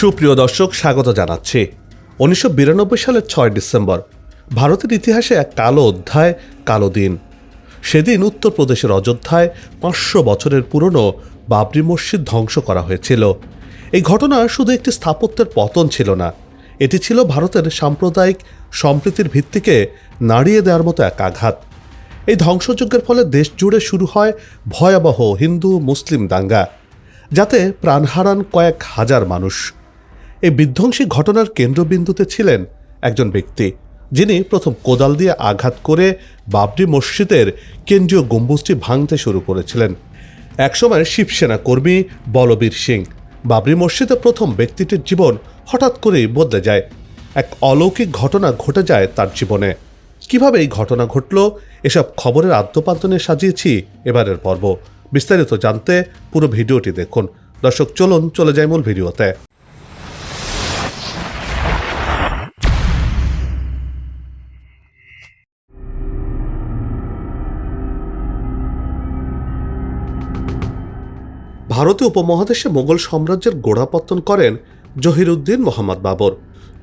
সুপ্রিয় দর্শক, স্বাগত জানাচ্ছি। উনিশশো বিরানব্বই সালের ছয় ডিসেম্বর, ভারতের ইতিহাসে এক কালো অধ্যায়, কালো দিন। সেদিন উত্তরপ্রদেশের অযোধ্যায় পাঁচশো বছরের পুরনো বাবরি মসজিদ ধ্বংস করা হয়েছিল। এই ঘটনা শুধু একটি স্থাপত্যের পতন ছিল না, এটি ছিল ভারতের সাম্প্রদায়িক সম্প্রীতির ভিত্তিকে নাড়িয়ে দেওয়ার মতো এক আঘাত। এই ধ্বংসযজ্ঞের ফলে দেশ জুড়ে শুরু হয় ভয়াবহ হিন্দু মুসলিম দাঙ্গা, যাতে প্রাণ হারান কয়েক হাজার মানুষ। এই বিধ্বংসী ঘটনার কেন্দ্রবিন্দুতে ছিলেন একজন ব্যক্তি, যিনি প্রথম কোদাল দিয়ে আঘাত করে বাবরি মসজিদের কেন্দ্রীয় গম্বুজটি ভাঙতে শুরু করেছিলেন। একসময় শিবসেনা কর্মী বলবীর সিং বাবরি মসজিদে প্রথম ব্যক্তিটির জীবন হঠাৎ করেই বদলে যায়। এক অলৌকিক ঘটনা ঘটে যায় তার জীবনে। কীভাবে এই ঘটনা ঘটল, এসব খবরের আদ্যপান্ত নিয়ে সাজিয়েছি এবারের পর্ব। বিস্তারিত জানতে পুরো ভিডিওটি দেখুন। দর্শক, চলুন, চলে যায় মূল ভিডিওতে। ভারতীয় উপমহাদেশে মোগল সাম্রাজ্যের গোড়াপত্তন করেন জহিরুদ্দিন মোহাম্মদ বাবর,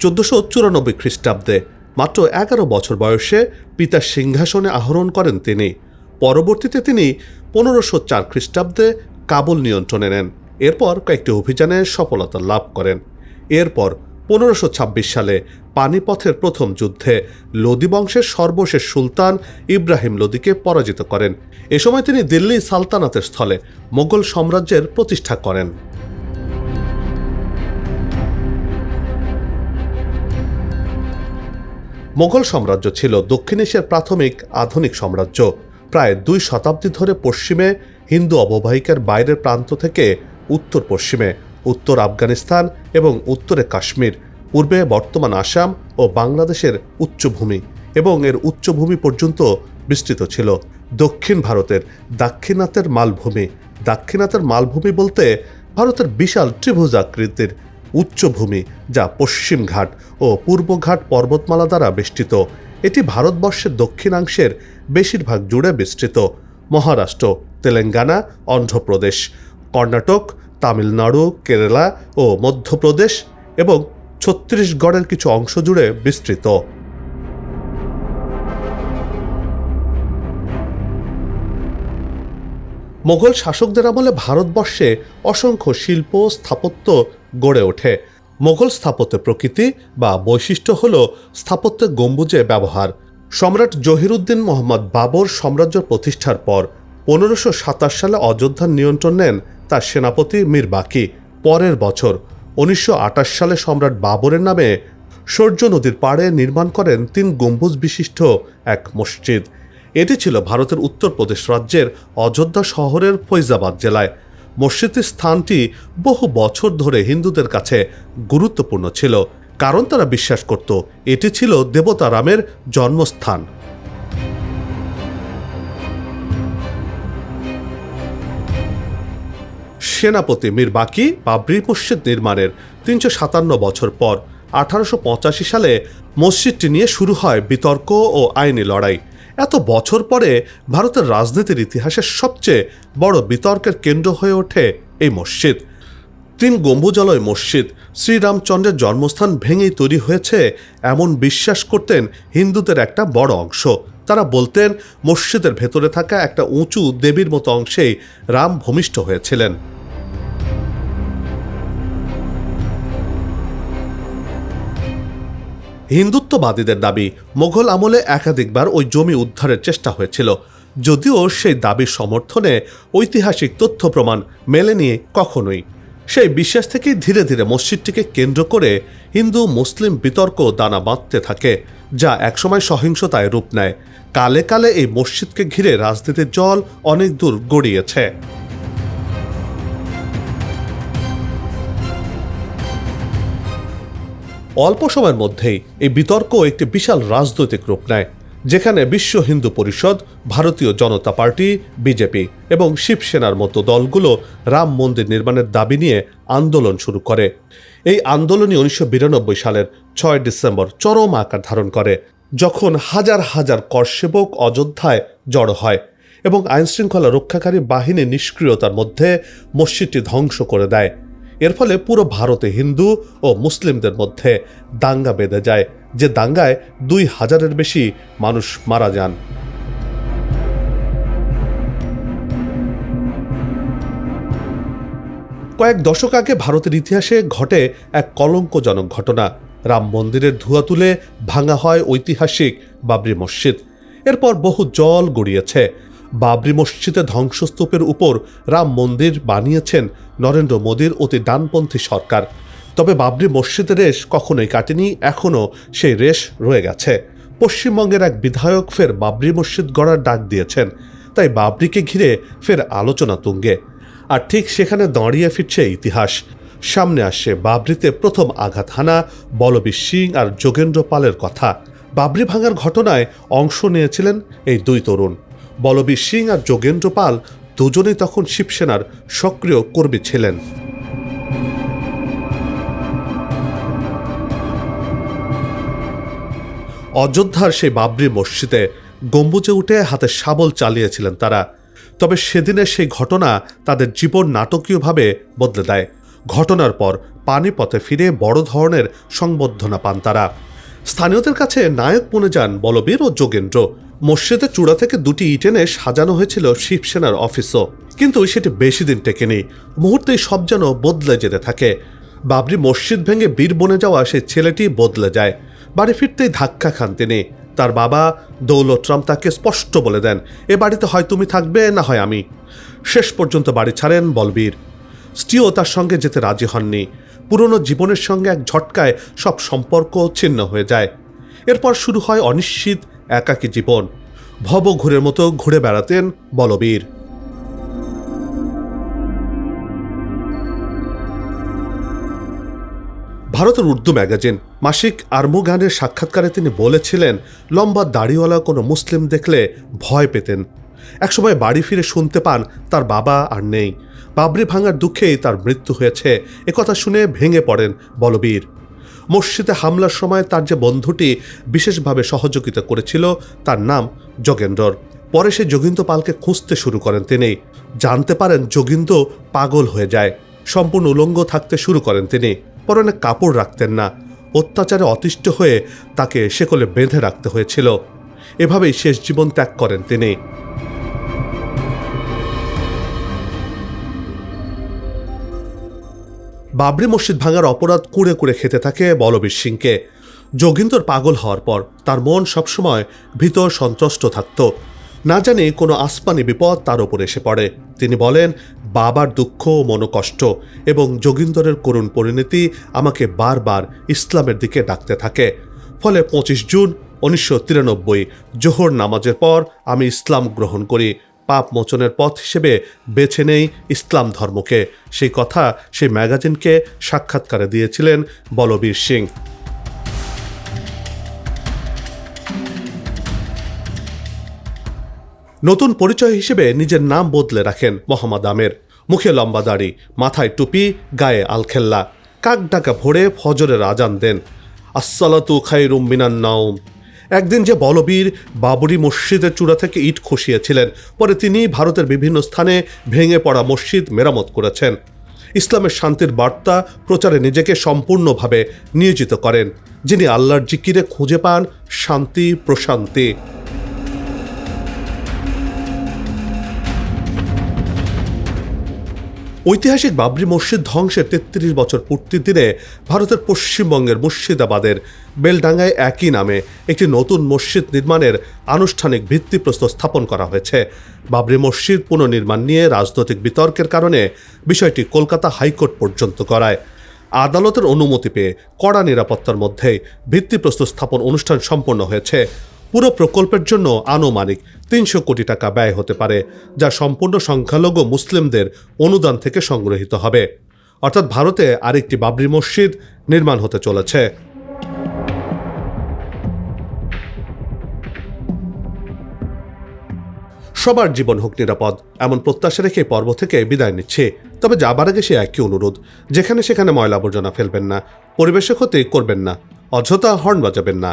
চোদ্দশো চুরানব্বই খ্রিস্টাব্দে, মাত্র এগারো বছর বয়সে পিতার সিংহাসনে আহরণ করেন তিনি। পরবর্তীতে তিনি পনেরোশো চার খ্রিস্টাব্দে কাবুল নিয়ন্ত্রণে নেন। এরপর কয়েকটি অভিযানে সফলতা লাভ করেন। এরপর পনেরোশো সালে পানিপথের প্রথম যুদ্ধে লোদি বংশের সর্বশেষ সুলতান ইব্রাহিম লোদিকে পরাজিত করেন। এ সময় তিনি দিল্লি সালতানাতের স্থলে মোগল সাম্রাজ্যের প্রতিষ্ঠা করেন। মোগল সাম্রাজ্য ছিল দক্ষিণ এশিয়ার প্রাথমিক আধুনিক সাম্রাজ্য। প্রায় দুই শতাব্দী ধরে পশ্চিমে হিন্দু অববাহিকার বাইরের প্রান্ত থেকে উত্তর পশ্চিমে উত্তর আফগানিস্তান এবং উত্তরে কাশ্মীর, পূর্বে বর্তমান আসাম ও বাংলাদেশের উচ্চভূমি এবং এর উচ্চভূমি পর্যন্ত বিস্তৃত ছিল। দক্ষিণ ভারতের দাক্ষিণাতের মালভূমি। দাক্ষিণাতের মালভূমি বলতে ভারতের বিশাল ত্রিভুজ আকৃতির উচ্চভূমি যা পশ্চিম ঘাট ও পূর্বঘাট পর্বতমালা দ্বারা বেষ্টিত। এটি ভারতবর্ষের দক্ষিণাংশের বেশিরভাগ জুড়ে বিস্তৃত। মহারাষ্ট্র, তেলেঙ্গানা, অন্ধ্রপ্রদেশ, কর্ণাটক তামিলনাড়ু, কেরালা ও মধ্যপ্রদেশ এবং ছত্তিশগড়ের কিছু অংশ জুড়ে বিস্তৃত। মোগল শাসকদের আমলে ভারতবর্ষে অসংখ্য শিল্প, স্থাপত্য গড়ে ওঠে। মোগল স্থাপত্যের প্রকৃতি বা বৈশিষ্ট্য হল স্থাপত্যের গম্বুজে ব্যবহার। সম্রাট জহিরুদ্দিন মোহাম্মদ বাবর সাম্রাজ্য প্রতিষ্ঠার পর পনেরোশো সাতাশ সালে অযোধ্যার নিয়ন্ত্রণ নেন তার সেনাপতি মীর বাকি পরের বছর উনিশশো আটাশ সালে সম্রাট বাবরের নামে সূর্য নদীর পাড়ে নির্মাণ করেন তিন গম্বুজ বিশিষ্ট এক মসজিদ। এটি ছিল ভারতের উত্তরপ্রদেশ রাজ্যের অযোধ্যা শহরের ফৈজাবাদ জেলায়। মসজিদের স্থানটি বহু বছর ধরে হিন্দুদের কাছে গুরুত্বপূর্ণ ছিল, কারণ তারা বিশ্বাস করত এটি ছিল দেবতা রামের জন্মস্থান। সেনাপতি মীর বাকি বাবরি মসজিদ নির্মাণের তিনশো সাতান্ন বছর পর আঠারোশো পঁচাশি সালে মসজিদটি নিয়ে শুরু হয় বিতর্ক ও আইনি লড়াই। এত বছর পরে ভারতের রাজনীতির ইতিহাসের সবচেয়ে বড় বিতর্কের কেন্দ্র হয়ে ওঠে এই মসজিদ। তিন গম্বুজালয় মসজিদ, শ্রীরামচন্দ্রের জন্মস্থান ভেঙেই তৈরি হয়েছে এমন বিশ্বাস করতেন হিন্দুদের একটা বড় অংশ। তারা বলতেন, মসজিদের ভেতরে থাকা একটা উঁচু দেবীর মতো অংশেই রাম ভূমিষ্ঠ হয়েছিলেন। হিন্দুত্ববাদীদের দাবি, মোঘল আমলে একাধিকবার ওই জমি উদ্ধারের চেষ্টা হয়েছিল। যদিও সেই দাবির সমর্থনে ঐতিহাসিক তথ্য প্রমাণ মেলে নিয়ে কখনোই। সেই বিশ্বাস থেকেই ধীরে ধীরে মসজিদটিকে কেন্দ্র করে হিন্দু, মুসলিম বিতর্ক দানা বাঁধতে থাকে, যা একসময় সহিংসতায় রূপ নেয়। কালে কালে এই মসজিদকে ঘিরে রাজনীতির জল অনেক দূর গড়িয়েছে। অল্প সময়ের মধ্যেই এই বিতর্ক একটি বিশাল রাজনৈতিক রূপ নেয়, যেখানে বিশ্ব হিন্দু পরিষদ, ভারতীয় জনতা পার্টি, বিজেপি এবং শিবসেনার মতো দলগুলো রাম মন্দির নির্মাণের দাবি নিয়ে আন্দোলন শুরু করে। এই আন্দোলনই উনিশশো বিরানব্বই সালের ছয় ডিসেম্বর চরম আকার ধারণ করে, যখন হাজার হাজার করসেবক অযোধ্যায় জড়ো হয় এবং আইনশৃঙ্খলা রক্ষাকারী বাহিনী নিষ্ক্রিয়তার মধ্যে মসজিদটি ধ্বংস করে দেয়। এর ফলে পুরো ভারতে হিন্দু ও মুসলিমদের মধ্যে দাঙ্গা বেঁধে যায়, যে দাঙ্গায় দুই হাজারের বেশি মানুষ মারা যান। কয়েক দশক আগে ভারতের ইতিহাসে ঘটে এক কলঙ্কজনক ঘটনা। রাম মন্দিরের ধোঁয়া তুলে ভাঙা হয় ঐতিহাসিক বাবরি মসজিদ। এরপর বহু জল গড়িয়েছে। বাবরি মসজিদে ধ্বংসস্তূপের উপর রাম মন্দির বানিয়েছেন নরেন্দ্র মোদীর অতি ডানপন্থী সরকার। তবে বাবরি মসজিদের রেশ কখনোই কাটেনি, এখনও সেই রেশ রয়ে গেছে। পশ্চিমবঙ্গের এক বিধায়ক ফের বাবরি মসজিদ গড়ার ডাক দিয়েছেন, তাই বাবরিকে ঘিরে ফের আলোচনা তুঙ্গে। আর ঠিক সেখানে দাঁড়িয়ে ফিরছে ইতিহাস। সামনে আসছে বাবরিতে প্রথম আঘাত হানা, বলবীর সিং আর যোগেন্দ্র পালের কথা। বাবরি ভাঙার ঘটনায় অংশ নিয়েছিলেন এই দুই তরুণ। বলবীর সিং আর যোগেন্দ্র পাল দুজনেই তখন শিবসেনার সক্রিয় কর্মী ছিলেন। অযোধ্যার সেই বাবরি মসজিদে গম্বুজে উঠে হাতে শাবল চালিয়েছিলেন তারা। তবে সেদিনের সেই ঘটনা তাদের জীবন নাটকীয়ভাবে বদলে দেয়। ঘটনার পর পানিপথে ফিরে বড় ধরনের সংবর্ধনা পান তারা। স্থানীয়দের কাছে নায়ক মনে যান বলবীর ও যোগেন্দ্র। মসজিদের চূড়া থেকে দুটি ইট এনে সাজানো হয়েছিল শিবসেনার অফিসও। কিন্তু সেটি বেশি দিন টেকেনি। মুহূর্তেই সব যেন বদলে যেতে থাকে। বাবরি মসজিদ ভেঙে বীর বনে যাওয়া সেই ছেলেটি বদলে যায়। বাড়ি ফিরতেই ধাক্কা খান তিনি। তার বাবা দৌলতরাম তাকে স্পষ্ট বলে দেন, এ বাড়িতে হয় তুমি থাকবে, না হয় আমি। শেষ পর্যন্ত বাড়ি ছাড়েন বলবীর। স্ত্রীও তার সঙ্গে যেতে রাজি হননি। পুরনো জীবনের সঙ্গে এক ঝটকায় সব সম্পর্ক ছিন্ন হয়ে যায়। এরপর শুরু হয় অনিশ্চিত একাকী জীবন। ভব ঘুরের মতো ঘুরে বেড়াতেন বলবীর। ভারতের উর্দু ম্যাগাজিন মাসিক আর্মুগানের সাক্ষাৎকারে তিনি বলেছিলেন, লম্বা দাড়িওয়ালা কোনো মুসলিম দেখলে ভয় পেতেন। একসময় বাড়ি ফিরে শুনতে পান, তার বাবা আর নেই। বাবরি ভাঙার দুঃখেই তার মৃত্যু হয়েছে। একথা শুনে ভেঙে পড়েন বলবীর। মসজিদে হামলার সময় তার যে বন্ধুটি বিশেষভাবে সহযোগিতা করেছিল, তার নাম যোগেন্দ্রর। পরে সে যোগিন্দ পালকে খুঁজতে শুরু করেন তিনি। জানতে পারেন যোগিন্দ পাগল হয়ে যায়। সম্পূর্ণ উলঙ্গ থাকতে শুরু করেন তিনি। পরনে কাপড় রাখতেন না। অত্যাচারে অতিষ্ঠ হয়ে তাকে সেকলে বেঁধে রাখতে হয়েছিল। এভাবেই শেষ জীবন ত্যাগ করেন তিনি। বাবরি মসজিদ ভাঙার অপরাধ কুড়ে কুড়ে খেতে থাকে বলবীর সিংকে। যোগিন্দর পাগল হওয়ার পর তার মন সবসময় ভীতর সন্ত্রস্ত থাকত। না জানি কোনো আসমানি বিপদ তার ওপর এসে পড়ে। তিনি বলেন, বাবার দুঃখ মনোকষ্ট এবং যোগিন্দরের করুণ পরিণতি আমাকে বারবার ইসলামের দিকে ডাকতে থাকে। ফলে পঁচিশ জুন উনিশশো তিরানব্বই জোহর নামাজের পর আমি ইসলাম গ্রহণ করি। পাপ মোচনের পথ হিসেবে বেছে নেই ইসলাম ধর্মকে। সেই কথা সেই ম্যাগাজিনকে সাক্ষাৎকারে দিয়েছিলেন বলবীর সিং। নতুন পরিচয় হিসেবে নিজের নাম বদলে রাখেন মোহাম্মদ আমের। মুখে লম্বা দাড়ি, মাথায় টুপি, গায়ে আলখেল্লা। কাক ডাকা ভোরে ফজরের আজান দেন। আসসালাতু খাইরুম মিনান নাউম একদিন যে বলবীর বাবরি মসজিদের চূড়া থেকে ইট খসিয়েছিলেন, পরে তিনি ভারতের বিভিন্ন স্থানে ভেঙে পড়া মসজিদ মেরামত করেছেন। ইসলামের শান্তির বার্তা প্রচারে নিজেকে সম্পূর্ণভাবে নিয়োজিত করেন, যিনি আল্লাহর জিকিরে খুঁজে পান শান্তি, প্রশান্তি। ঐতিহাসিক বাবরি মসজিদ ধ্বংসের তেত্রিশ বছর পূর্তির দিনে ভারতের পশ্চিমবঙ্গের মুর্শিদাবাদের বেলডাঙ্গায় একই নামে একটি নতুন মসজিদ নির্মাণের আনুষ্ঠানিক ভিত্তিপ্রস্তর স্থাপন করা হয়েছে। বাবরি মসজিদ পুনর্নির্মাণ নিয়ে রাজনৈতিক বিতর্কের কারণে বিষয়টি কলকাতা হাইকোর্ট পর্যন্ত করায় আদালতের অনুমতি পেয়ে কড়া নিরাপত্তার মধ্যেই ভিত্তিপ্রস্তর স্থাপন অনুষ্ঠান সম্পন্ন হয়েছে। পুরো প্রকল্পের জন্য আনুমানিক তিনশো কোটি টাকা ব্যয় হতে পারে, যা সম্পূর্ণ সংখ্যালঘু মুসলিমদের অনুদান থেকে সংগৃহীত হবে। অর্থাৎ ভারতে আরেকটি বাবরি মসজিদ নির্মাণ হতে চলেছে। সবার জীবন হোক নিরাপদ, এমন প্রত্যাশা রেখে পর্ব থেকে বিদায় নিচ্ছে। তবে যাবার আগে সে একই অনুরোধ, যেখানে সেখানে ময়লা আবর্জনা ফেলবেন না, পরিবেশের ক্ষতি করবেন না, অযথা হর্ন বাজাবেন না।